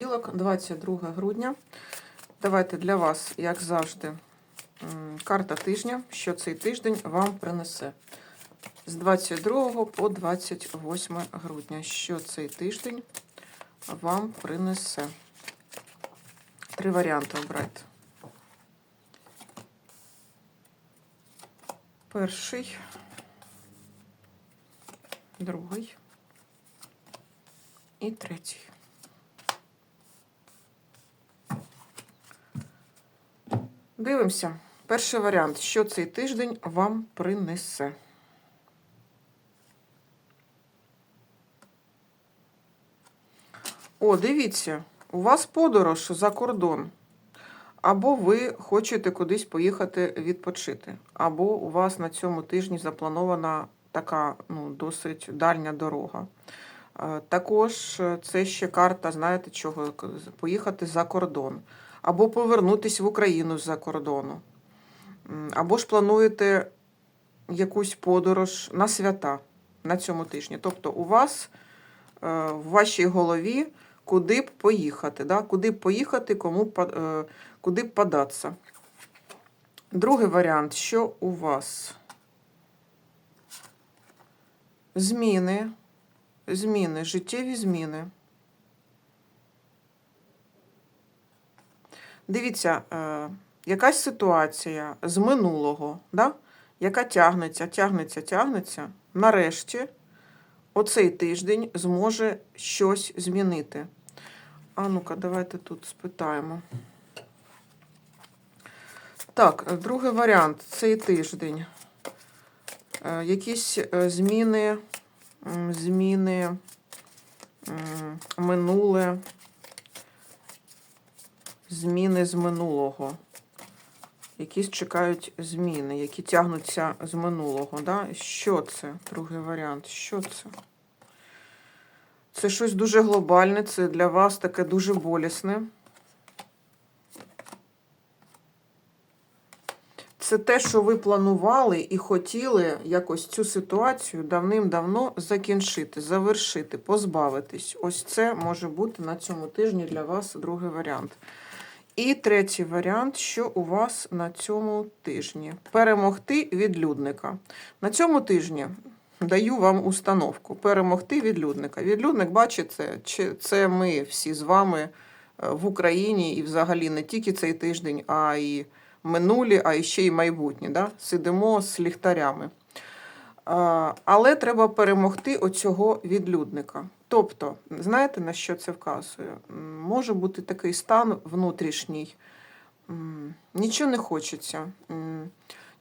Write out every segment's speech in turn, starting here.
Понеділок, 22 грудня. Давайте для вас, як завжди, карта тижня, що цей тиждень вам принесе. З 22 по 28 грудня. Що цей тиждень вам принесе? Три варіанти обрайте. Перший, другий і третій. Дивимося. Перший варіант. Що цей тиждень вам принесе? О, дивіться, у вас подорож за кордон. Або ви хочете кудись поїхати відпочити, або у вас на цьому тижні запланована така ну, досить дальня дорога. Е, Також е, це ще карта, знаєте чого? Поїхати за кордон, або повернутися в Україну з-за кордону. Або ж плануєте якусь подорож на свята на цьому тижні. Тобто у вас е, в вашій голові куди б поїхати, да? куди б поїхати, кому е, куди б податися. Другий варіант, що у вас? Зміни, зміни, життєві зміни. Дивіться, е, якась ситуація з минулого, да? яка тягнеться, тягнеться, тягнеться. Нарешті оцей тиждень зможе щось змінити. А ну-ка, давайте тут спитаємо. Так, другий варіант цей тиждень. Е, Якісь е, зміни, зміни минуле, зміни з минулого. Якісь чекають зміни, які тягнуться з минулого. Да? Що це? Другий варіант. Що це? Це щось дуже глобальне, це для вас таке дуже болісне. Це те, що ви планували і хотіли якось цю ситуацію давним-давно закінчити, завершити, позбавитись. Ось це може бути на цьому тижні для вас другий варіант. І третій варіант, що у вас на цьому тижні. Перемогти відлюдника. На цьому тижні даю вам установку. Перемогти відлюдника. Відлюдник, бачите, чи- це ми всі з вами е, в Україні і взагалі не тільки цей тиждень, а й минулі, а ще й майбутні. Да? Сидимо з ліхтарями. Але треба перемогти оцього відлюдника. Тобто, знаєте, на що це вказує? Може бути такий стан внутрішній. Нічого не хочеться,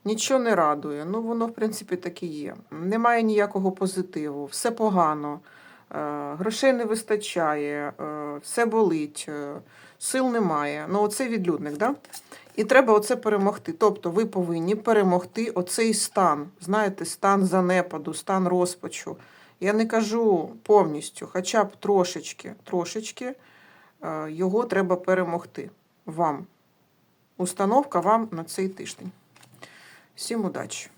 нічого не радує. Ну, воно, в принципі, так і є. Немає ніякого позитиву, все погано, е, грошей не вистачає, е, все болить, е, сил немає. Ну, оце відлюдник, да? І треба оце перемогти. Тобто ви повинні перемогти оцей стан, знаєте, стан занепаду, стан розпачу. Я не кажу повністю, хоча б трошечки, трошечки його треба перемогти вам. Установка вам на цей тиждень. Всім удачі!